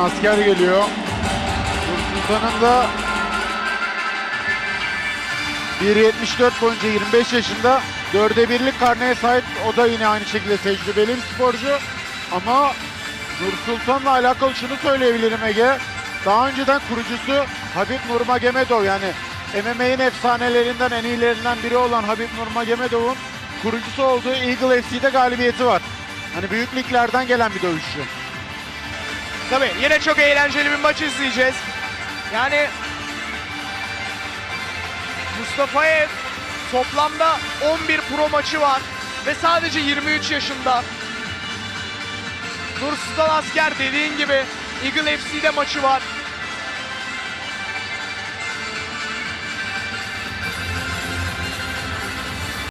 asker geliyor. Nur Sultan'ın da 1.74 boyunca 25 yaşında 4'e birlik karneye sahip. O da yine aynı şekilde tecrübeli bir sporcu. Ama Nur Sultan'la alakalı şunu söyleyebilirim Ege. Daha önceden kurucusu Habib Nurmagomedov yani MMA'in efsanelerinden en iyilerinden biri olan Habib Nurmagomedov'un kurucusu olduğu Eagle FC'de galibiyeti var. Hani büyük liglerden gelen bir dövüşçü. Tabii yine çok eğlenceli bir maç izleyeceğiz. Yani Mustafaev toplamda 11 pro maçı var ve sadece 23 yaşında. Nur Sultan Asker dediğin gibi Eagle FC'de maçı var.